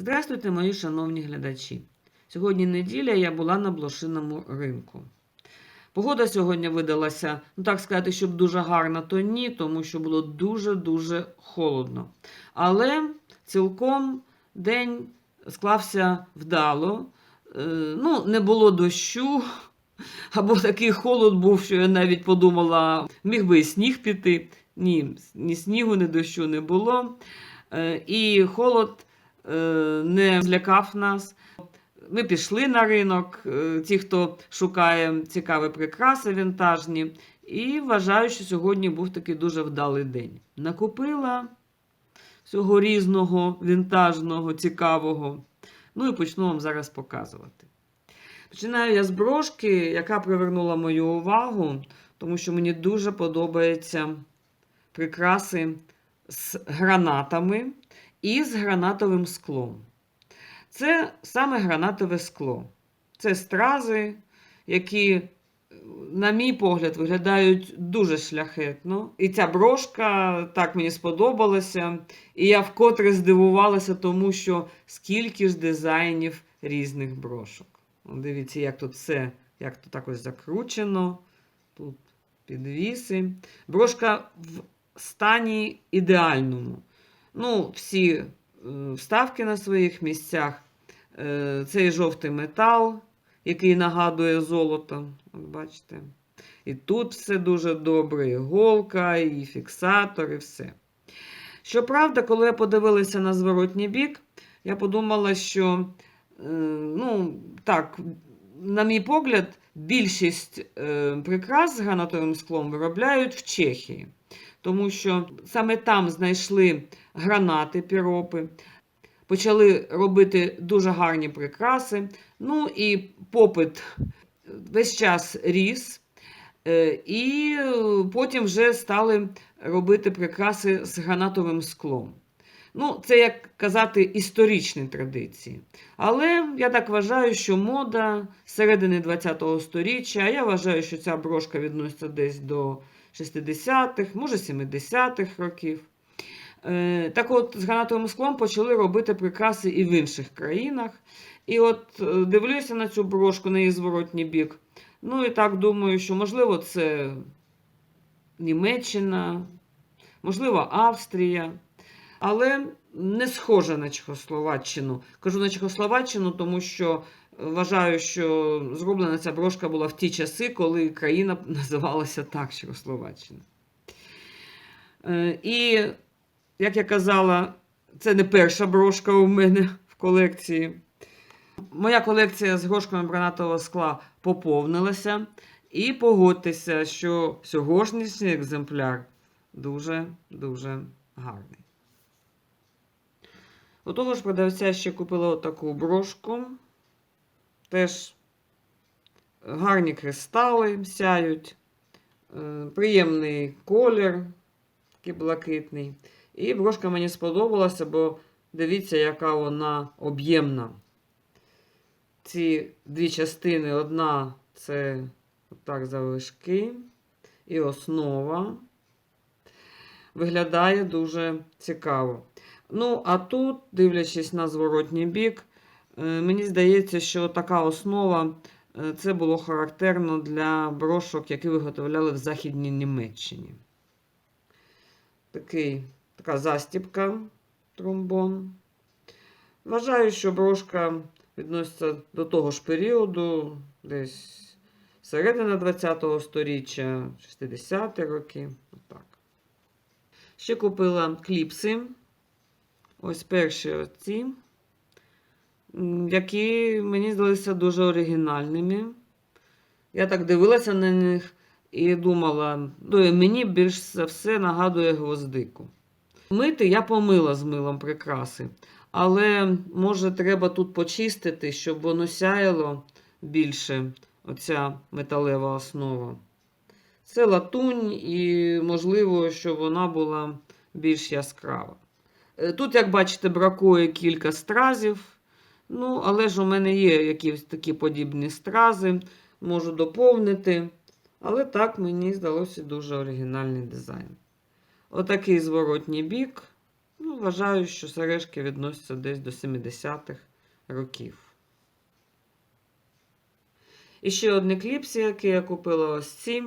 Здравствуйте, мої шановні глядачі. Сьогодні неділя я була на блошиному ринку. Погода сьогодні видалася, ну так сказати, щоб дуже гарна, то ні, тому що було дуже-дуже холодно. Але цілком день склався вдало. Е, Ну, не було дощу, або такий холод був, що я навіть подумала, міг би і сніг піти. Ні, ні снігу, ні дощу не було. Е, І холод не злякав нас. Ми пішли на ринок, е, ті, хто шукає цікаві прикраси вінтажні, і вважаю, що сьогодні був такий дуже вдалий день. Накупила всього різного, вінтажного, цікавого. Ну і почну вам зараз показувати. Починаю я з брошки, яка привернула мою увагу, тому що мені дуже подобаються прикраси з гранатами і з гранатовим склом. Це саме гранатове скло. Це стрази, які, на мій погляд, виглядають дуже шляхетно. І ця брошка так мені сподобалася. І я вкотре здивувалася, тому що скільки ж дизайнів різних брошок. Дивіться, як тут все, як тут так ось закручено. Тут підвіси. Брошка в стані ідеальному. Ну, всі е, вставки на своїх місцях. Е, Цей жовтий метал, який нагадує золото. От бачите. І тут все дуже добре, і голка, і фіксатор, і все. Щоправда, коли я подивилася на зворотній бік, я подумала, що, е, ну, так, на мій погляд, більшість прикрас з гранатовим склом виробляють в Чехії. Тому що саме там знайшли гранати, піропи, почали робити дуже гарні прикраси. Ну і попит весь час ріс. Е, І потім вже стали робити прикраси з гранатовим склом. Ну, це, як казати, історичні традиції. Але я так вважаю, що мода середини ХХ століття, а я вважаю, що ця брошка відноситься десь до 60-х, може 70-х років. Е, Так от, з гранатовим склом почали робити прикраси і в інших країнах. І от е, дивлюся на цю брошку, на її зворотній бік. Ну і так думаю, що можливо це Німеччина, можливо, Австрія, але не схожа на Чехословаччину. Кажу на Чехословаччину, тому що вважаю, що зроблена ця брошка була в ті часи, коли країна називалася так Чехословаччина. Е, І, як я казала, це не перша брошка у мене в колекції. Моя колекція з грошками гранатового скла поповнилася. І погодьтеся, що сьогоднішній екземпляр дуже-дуже гарний. У того ж продавця ще купила отаку брошку. Теж гарні кристали сяють, е, приємний колір, такий блакитний. І брошка мені сподобалася, бо дивіться, яка вона об'ємна. Ці дві частини, одна це так залишки і основа. Виглядає дуже цікаво. Ну, а тут, дивлячись на зворотній бік, мені здається, що така основа е, це було характерно для брошок, які виготовляли в Західній Німеччині. Такий, така застіпка тромбон. Вважаю, що брошка відноситься до того ж періоду, десь середина ХХ століття, 60-ті роки. Отак. Ще купила кліпси. Ось перші оці, які мені здалися дуже оригінальними. Я так дивилася на них і думала, ну, мені більш за все нагадує гвоздику. Мити я помила з милом прикраси, але може треба тут почистити, щоб воно сяяло більше оця металева основа. Це латунь, і можливо, щоб вона була більш яскрава. Е, Тут, як бачите, бракує кілька стразів. Ну, але ж у мене є якісь такі подібні стрази, можу доповнити. Але так мені здалося дуже оригінальний дизайн. Отакий зворотній бік. Ну, вважаю, що сережки відносяться десь до 70-х років. І ще одні кліпси, які я купила ось ці.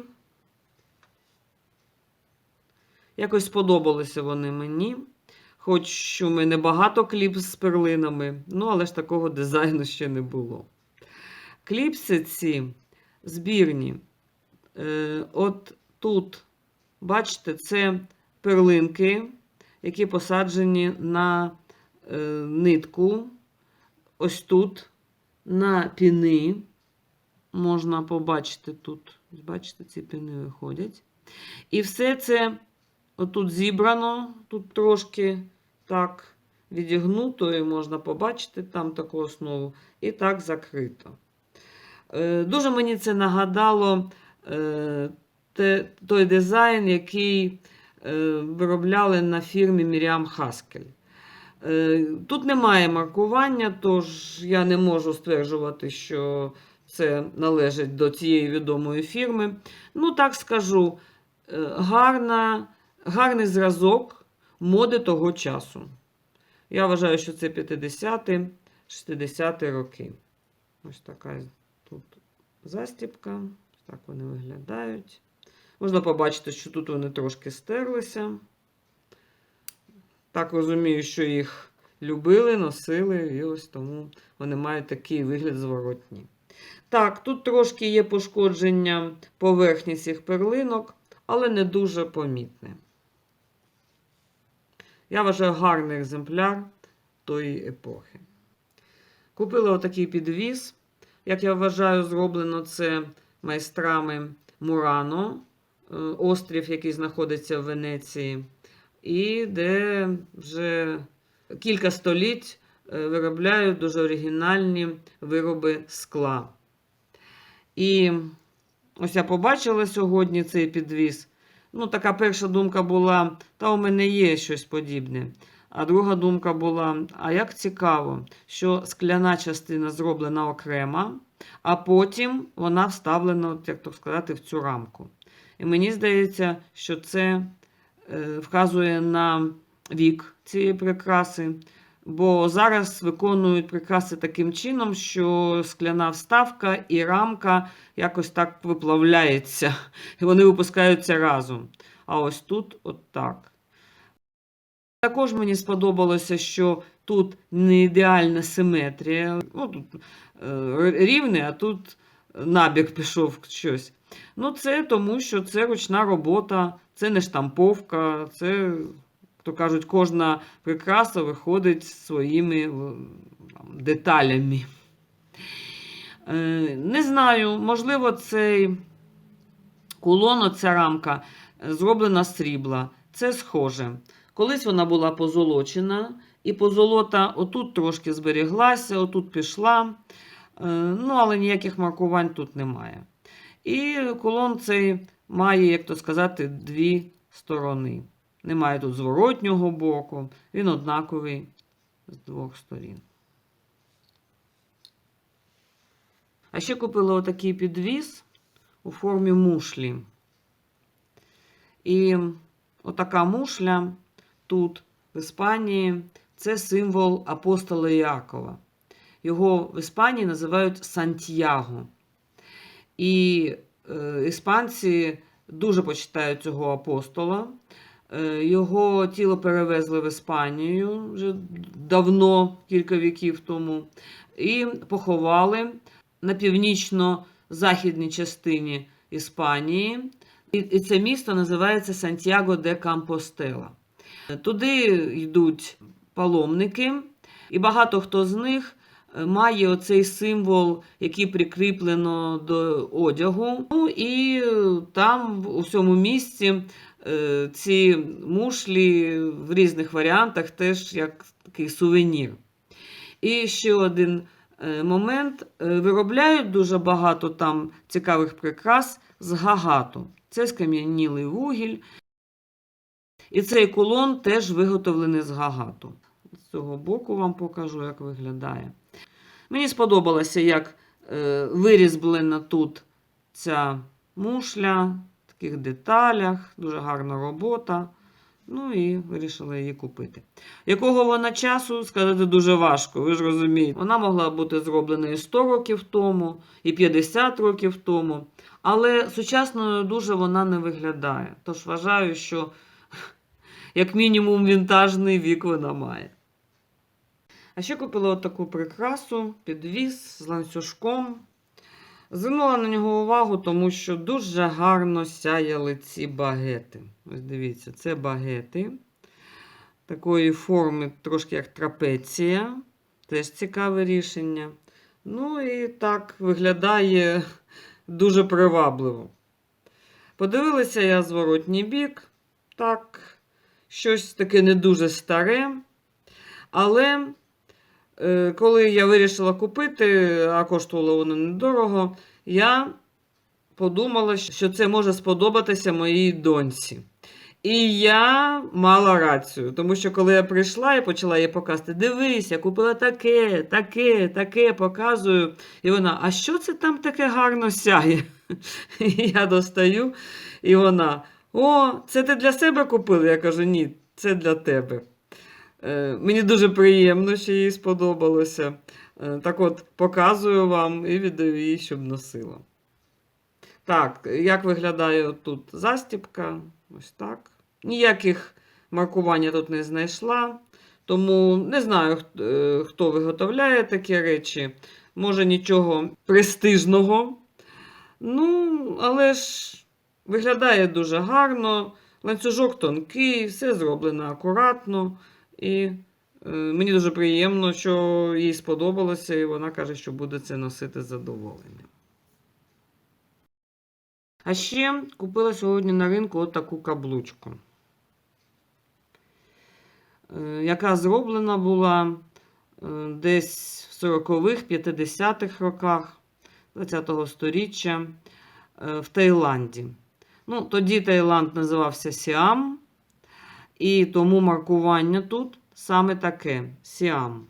Якось сподобалися вони мені. Хоч у мене багато кліпс з перлинами, ну, але ж такого дизайну ще не було. Кліпси ці збірні. Е, от тут, бачите, це перлинки, які посаджені на е, нитку. Ось тут, на піни. Можна побачити тут. Бачите, ці піни виходять. І все це отут зібрано, тут трошки так відігнуто, і можна побачити там таку основу. І так закрито. Е, Дуже мені це нагадало е, той дизайн, який е, виробляли на фірмі Міріам Хаскель. Тут немає маркування, тож я не можу стверджувати, що це належить до цієї відомої фірми. Ну, так скажу, гарна, гарний зразок моди того часу. Я вважаю, що це 50-ті, 60-ті роки. Ось така тут застіпка. Так вони виглядають. Можна побачити, що тут вони трошки стерлися. Так розумію, що їх любили, носили, і ось тому вони мають такий вигляд зворотній. Так, тут трошки є пошкодження поверхні цих перлинок, але не дуже помітне. Я вважаю гарний екземпляр тої епохи. Купила отакий підвіз. Як я вважаю, зроблено це майстрами Мурано, е, острів, який знаходиться в Венеції, і де вже кілька століть е, виробляють дуже оригінальні вироби скла. І ось я побачила сьогодні цей підвіз. Ну, така перша думка була: та у мене є щось подібне. А друга думка була: а як цікаво, що скляна частина зроблена окремо, а потім вона вставлена, як так сказати, в цю рамку. І мені здається, що це е, вказує на вік цієї прикраси. Бо зараз виконують прикраси таким чином, що скляна вставка і рамка якось так виплавляється, і вони випускаються разом. А ось тут от так. Також мені сподобалося, що тут не ідеальна симетрія. Ну, тут е, рівне, а тут набік пішов щось. Ну, це тому, що це ручна робота, це не штамповка, це то кажуть, кожна прикраса виходить своїми там, деталями. Е, не знаю, можливо, цей кулон, оця рамка зроблена з срібла. Це схоже. Колись вона була позолочена, і позолота отут трошки зберіглася, отут пішла. Е, ну, але ніяких маркувань тут немає. І кулон цей має, як то сказати, дві сторони. Немає тут зворотнього боку, він однаковий з двох сторін. А ще купила отакий підвіз у формі мушлі. І отака мушля тут, в Іспанії, це символ апостола Іакова. Його в Іспанії називають Сантьяго. І е, іспанці дуже почитають цього апостола. Е, Його тіло перевезли в Іспанію вже давно, кілька віків тому, і поховали на північно-західній частині Іспанії. І це місто називається Сантьяго де Кампостела. Туди йдуть паломники, і багато хто з них е, має оцей символ, який прикріплено до одягу. Ну і там, у цьому місці, е, ці мушлі в різних варіантах теж як такий сувенір. І ще один е, момент: Е, виробляють дуже багато там цікавих прикрас з гагату. Це скам'янілий вугіль. І цей кулон теж виготовлений з гагату. З цього боку вам покажу, як виглядає. Мені сподобалося, як е, вирізблена тут ця мушля таких деталях, дуже гарна робота. Ну і вирішила її купити. Якого вона часу, сказати дуже важко, ви ж розумієте. Вона могла бути зроблена і 100 років тому, і 50 років тому. Але сучасною дуже вона не виглядає. Тож вважаю, що як мінімум вінтажний вік вона має. А ще купила отаку прикрасу, підвіз з ланцюжком. Звернула на нього увагу, тому що дуже гарно сяяли ці багети. Ось дивіться, це багети такої форми, трошки як трапеція. Теж цікаве рішення. Ну і так виглядає дуже привабливо. Подивилася я зворотній бік. Так, щось таке не дуже старе. Але коли я вирішила купити, а коштувало воно недорого, я подумала, що це може сподобатися моїй доньці. І я мала рацію, тому що коли я прийшла і почала їй показувати, дивись, я купила таке, таке, таке, показую. І вона, а що це там таке гарно сяє? І я достаю, і вона, о, це ти для себе купила? Я кажу, ні, це для тебе. Е, Мені дуже приємно, що їй сподобалося. Е, Так от, показую вам і віддаю їй, щоб носила. Так, як виглядає тут застіпка? Ось так. Ніяких маркувань я тут не знайшла. Тому не знаю, е, хто виготовляє такі речі. Може, нічого престижного. Ну, але ж виглядає дуже гарно. Ланцюжок тонкий, все зроблено акуратно. І е, мені дуже приємно, що їй сподобалося, і вона каже, що буде це носити з задоволенням. А ще купила сьогодні на ринку от таку каблучку, е, яка зроблена була е, десь в 40-х, 50-х роках 20-го сторіччя в Таїланді. Ну, тоді Таїланд називався Сіам, і тому маркування тут саме таке Сіам.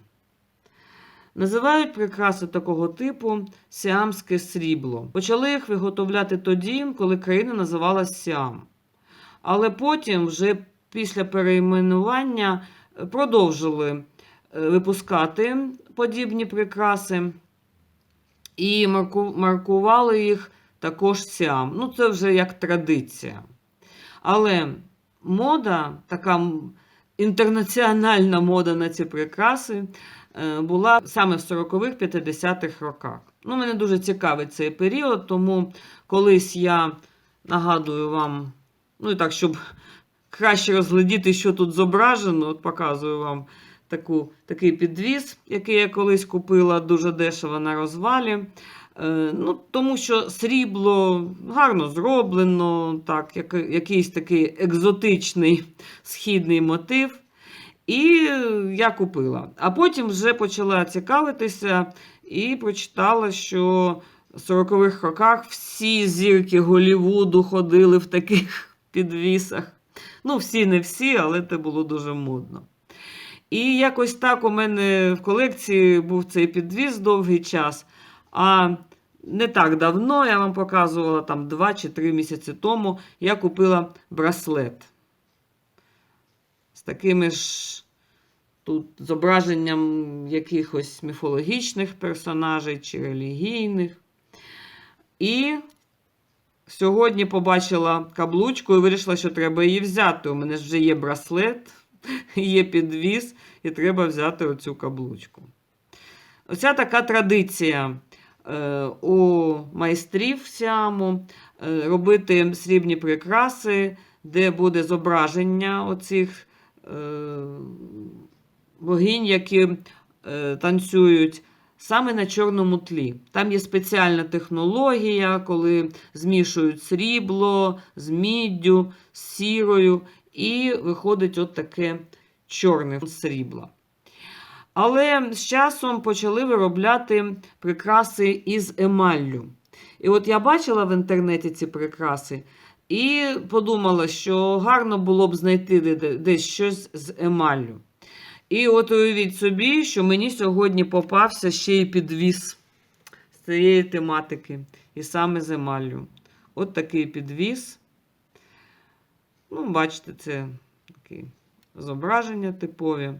Називають прикраси такого типу сіамське срібло. Почали їх виготовляти тоді, коли країна називалась Сіам. Але потім, вже після перейменування, е, продовжили е, випускати подібні прикраси і маркували їх також Сіам. Ну, це вже як традиція. Але мода, така інтернаціональна мода на ці прикраси, е, була саме в 40-х, 50-х роках. Ну, мене дуже цікавить цей період, тому колись я нагадую вам, ну і так, щоб краще розглядіти, що тут зображено, от показую вам таку, такий підвіз, який я колись купила дуже дешево на розвалі. Е, Ну, тому що срібло гарно зроблено, так, як, якийсь такий екзотичний східний мотив. І я купила. А потім вже почала цікавитися і прочитала, що в 40-х роках всі зірки Голлівуду ходили в таких підвісах. Ну, всі не всі, але це було дуже модно. І якось так у мене в колекції був цей підвіз довгий час. А не так давно, я вам показувала там 2 чи 3 місяці тому, я купила браслет. З такими ж тут зображенням якихось міфологічних персонажей чи релігійних. І сьогодні побачила каблучку і вирішила, що треба її взяти. У мене вже є браслет, є підвіз, і треба взяти оцю каблучку. Оця така традиція у майстрів Сіаму е, робити срібні прикраси, де буде зображення оцих е, богинь, які е, танцюють саме на чорному тлі. Там є спеціальна технологія, коли змішують срібло з міддю, з сірою, і виходить от таке чорне срібло. Але з часом почали виробляти прикраси із емаллю. І от я бачила в інтернеті ці прикраси і подумала, що гарно було б знайти де- де- десь щось з емаллю. І от уявіть собі, що мені сьогодні попався ще й підвіз з цієї тематики, і саме з емаллю. От такий підвіз. Ну, бачите, це такі зображення типові.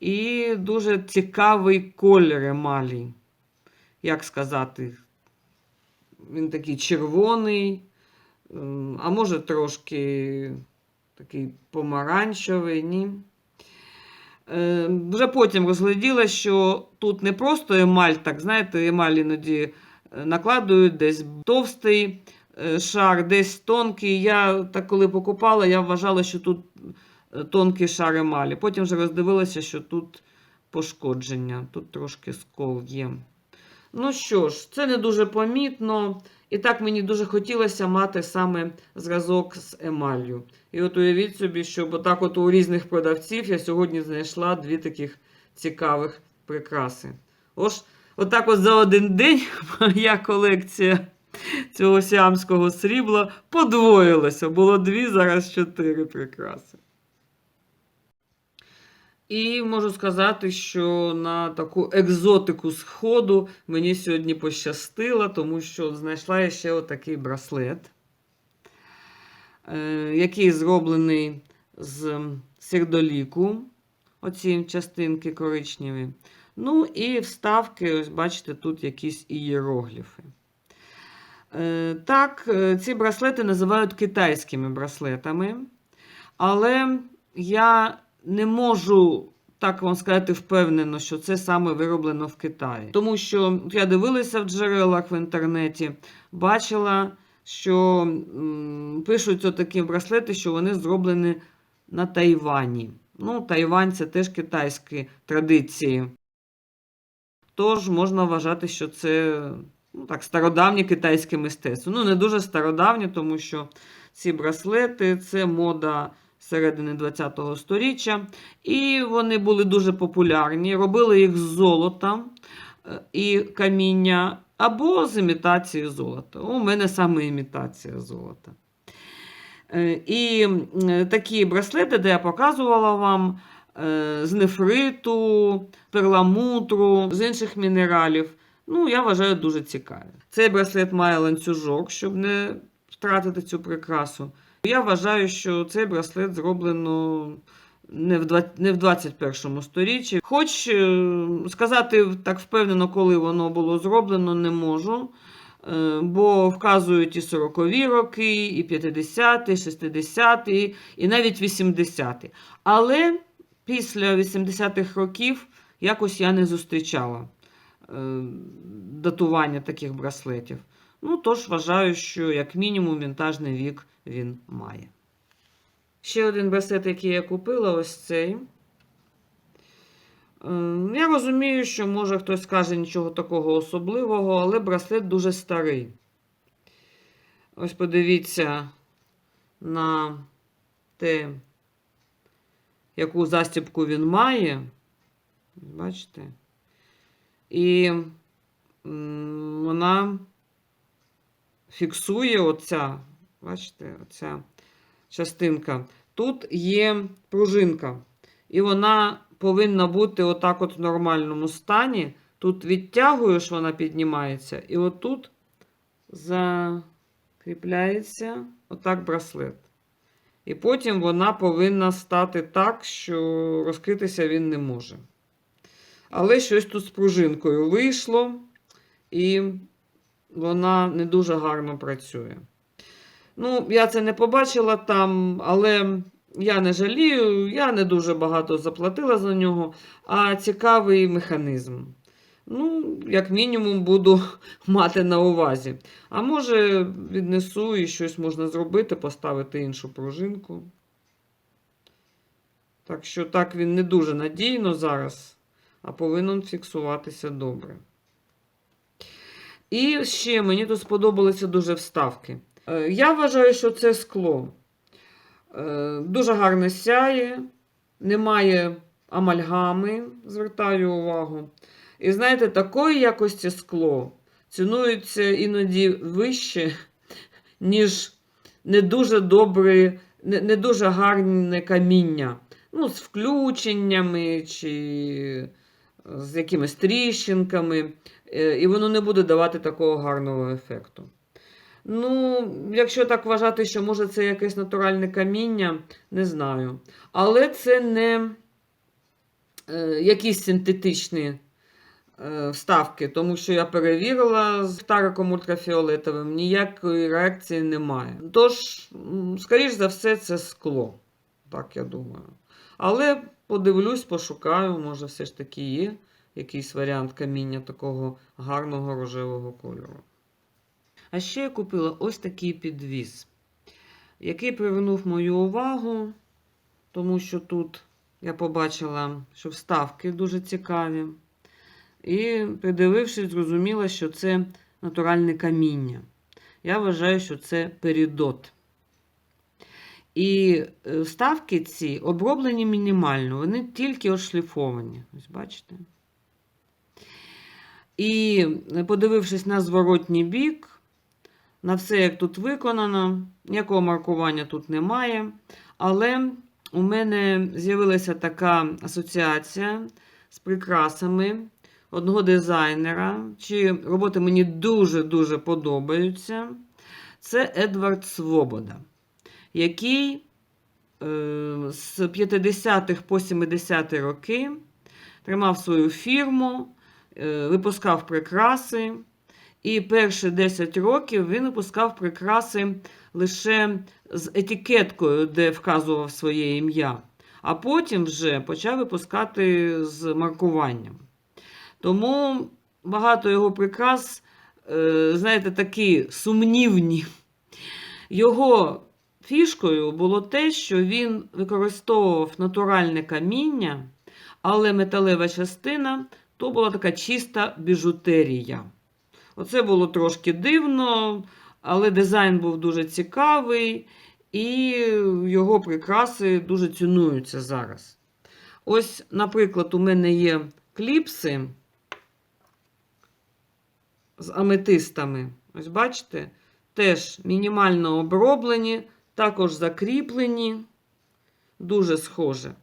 І дуже цікавий колір емалі. Як сказати, він такий червоний, ем, а може трошки такий помаранчевий, ні. Е, Вже потім розгляділа, що тут не просто емаль, так знаєте, емаль іноді е, накладують десь товстий е, шар, десь тонкий. Я так коли покупала, я вважала, що тут тонкий шар емалі. Потім вже роздивилася, що тут пошкодження, тут трошки скол є. Ну що ж, це не дуже помітно. І так мені дуже хотілося мати саме зразок з емаллю. І от уявіть собі, що отак от у різних продавців я сьогодні знайшла дві таких цікавих прикраси. Ось, отак от за один день моя колекція цього сіамського срібла подвоїлася. Було дві, зараз чотири прикраси. І можу сказати, що на таку екзотику сходу мені сьогодні пощастило, тому що знайшла я ще отакий браслет, е, який зроблений з сердоліку, оці частинки коричневі. Ну і вставки, ось бачите, тут якісь ієрогліфи. Е, Так, е, ці браслети називають китайськими браслетами, але я не можу так вам сказати впевнено, що це саме вироблено в Китаї. Тому що я дивилася в джерелах в інтернеті, бачила, що м, пишуть отакі браслети, що вони зроблені на Тайвані. Ну, Тайвань це теж китайські традиції. Тож можна вважати, що це ну, так, стародавнє китайське мистецтво. Ну, не дуже стародавнє, тому що ці браслети це мода середини ХХ століття. І вони були дуже популярні. Робили їх з золота е, і каміння або з імітації золота. У мене саме імітація золота. Е, І такі браслети, де я показувала вам е, з нефриту, перламутру, з інших мінералів. Ну, я вважаю дуже цікаві. Цей браслет має ланцюжок, щоб не втратити цю прикрасу. Я вважаю, що цей браслет зроблено не в не в 21 сторіччі. Хоч е, сказати так впевнено, коли воно було зроблено, не можу. Е, Бо вказують і 40-ві роки, і 50-ті, 60-ті, і навіть 80-ті. Але після 80-х років якось я не зустрічала е, датування таких браслетів. Ну, тож вважаю, що як мінімум вінтажний вік він має. Ще один браслет, який я купила, ось цей. Е, Я розумію, що може хтось скаже нічого такого особливого, але браслет дуже старий. Ось подивіться на те, яку застібку він має. Бачите? І вона фіксує оця, бачите, оця частинка. Тут є пружинка, і вона повинна бути отак от в нормальному стані. Тут відтягуєш, вона піднімається, і отут закріпляється отак браслет. І потім вона повинна стати так, що розкритися він не може. Але щось тут з пружинкою вийшло, і вона не дуже гарно працює. Ну, я це не побачила там, але я не жалію, я не дуже багато заплатила за нього, а цікавий механізм. Ну, як мінімум, буду мати на увазі. А може, віднесу і щось можна зробити, поставити іншу пружинку. Так що так він не дуже надійно зараз, а повинен фіксуватися добре. І ще мені тут сподобалися дуже вставки. Е, Я вважаю, що це скло. Е, Дуже гарне сяє, немає амальгами, звертаю увагу. І знаєте, такої якості скло цінується іноді вище, ніж не дуже добре, не, не дуже гарне каміння. Ну, з включеннями чи з якимись тріщинками. Е, І воно не буде давати такого гарного ефекту. Ну, якщо так вважати, що може це якесь натуральне каміння, не знаю. Але це не е, якісь синтетичні е, вставки, тому що я перевірила з тариком ультрафіолетовим, ніякої реакції немає. Тож, скоріш за все, це скло. Так я думаю. Але подивлюсь, пошукаю, може, все ж таки є якийсь варіант каміння такого гарного рожевого кольору. А ще я купила ось такий підвіз, який привернув мою увагу, тому що тут я побачила, що вставки дуже цікаві. І, придивившись, зрозуміла, що це натуральне каміння. Я вважаю, що це перідот. І е, вставки ці оброблені мінімально, вони тільки ошліфовані. Ось бачите? І е, подивившись на зворотній бік, на все, як тут виконано, ніякого маркування тут немає. Але у мене з'явилася така асоціація з прикрасами одного дизайнера, чиї роботи мені дуже-дуже подобаються. Це Едвард Свобода, який е, з 50-х по 70-ті роки тримав свою фірму, випускав прикраси. І перші 10 років він випускав прикраси лише з етикеткою, де вказував своє ім'я. А потім вже почав випускати з маркуванням. Тому багато його прикрас, е, знаєте, такі сумнівні. Його фішкою було те, що він використовував натуральне каміння, але металева частина то була така чиста біжутерія. Оце було трошки дивно, але дизайн був дуже цікавий, і його прикраси дуже цінуються зараз. Ось, наприклад, у мене є кліпси з аметистами. Ось бачите, теж мінімально оброблені, також закріплені, дуже схоже.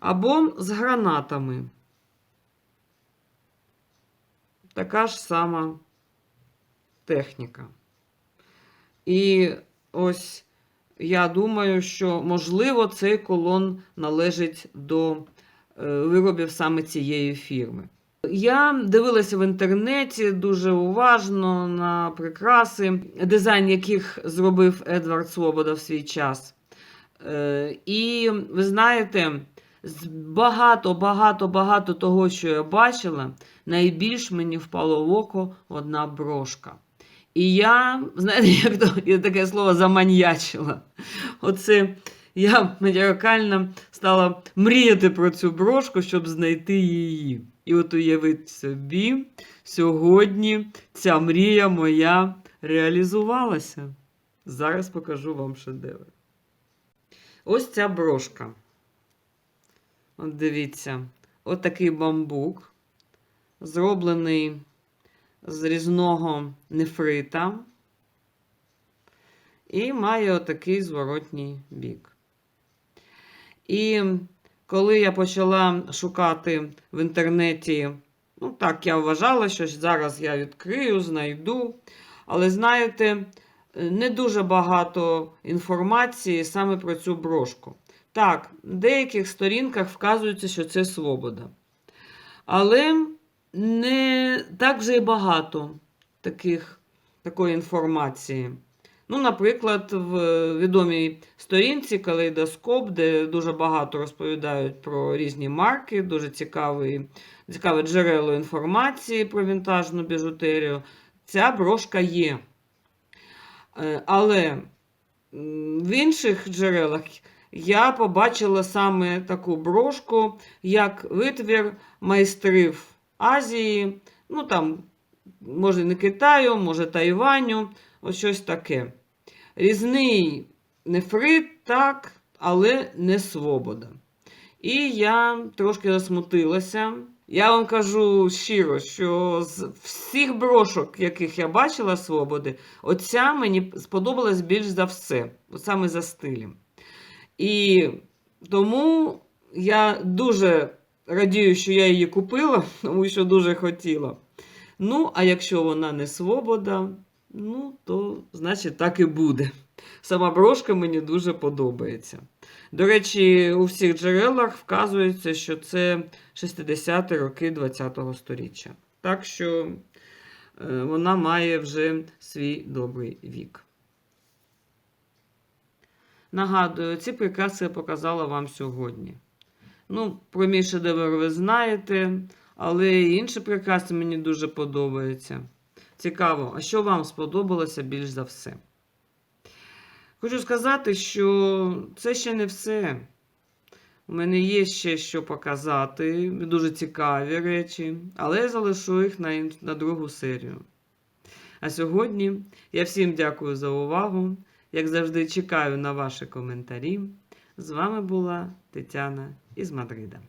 Або з гранатами. Така ж сама техніка. І ось я думаю, що, можливо, цей колон належить до е, виробів саме цієї фірми. Я дивилася в інтернеті дуже уважно на прикраси, дизайн яких зробив Едвард Свобода в свій час. Е, І ви знаєте, з багато, багато, багато того, що я бачила, найбільш мені впало в око одна брошка. І я, знаєте, як то я таке слово заманьячила. Оце я маніакально стала мріяти про цю брошку, щоб знайти її. І от уявіть собі, сьогодні ця мрія моя реалізувалася. Зараз покажу вам шедевр. Ось ця брошка. От дивіться, от такий бамбук, зроблений з різного нефрита. І має отакий зворотній бік. І коли я почала шукати в інтернеті, ну так, я вважала, що зараз я відкрию, знайду. Але знаєте, не дуже багато інформації саме про цю брошку. Так, в деяких сторінках вказується, що це свобода. Але не так вже і багато таких, такої інформації. Ну, наприклад, в відомій сторінці Калейдоскоп, де дуже багато розповідають про різні марки, дуже цікаві, цікаве джерело інформації про вінтажну біжутерію. Ця брошка є. Е, Але в інших джерелах я побачила саме таку брошку, як витвір майстрів Азії, ну там, може, не Китаю, може Тайваню, ось щось таке. Різний нефрит, так, але не свобода. І я трошки засмутилася. Я вам кажу щиро, що з всіх брошок, яких я бачила свободи, оця мені сподобалась більш за все, от саме за стилем. І тому я дуже радію, що я її купила, тому що дуже хотіла. Ну, а якщо вона не свобода, Ну, то, значить, так і буде. Сама брошка мені дуже подобається. До речі, у всіх джерелах вказується, що це 60-ті роки ХХ століття. Так що е, вона має вже свій добрий вік. Нагадую, ці прикраси я показала вам сьогодні. Ну, про мій шедевр ви знаєте, але і інші прикраси мені дуже подобаються. Цікаво, а що вам сподобалося більш за все? Хочу сказати, що це ще не все. У мене є ще що показати, дуже цікаві речі, але я залишу їх на, на другу серію. А сьогодні я всім дякую за увагу. Як завжди, чекаю на ваші коментарі. З вами була Тетяна із Мадрида.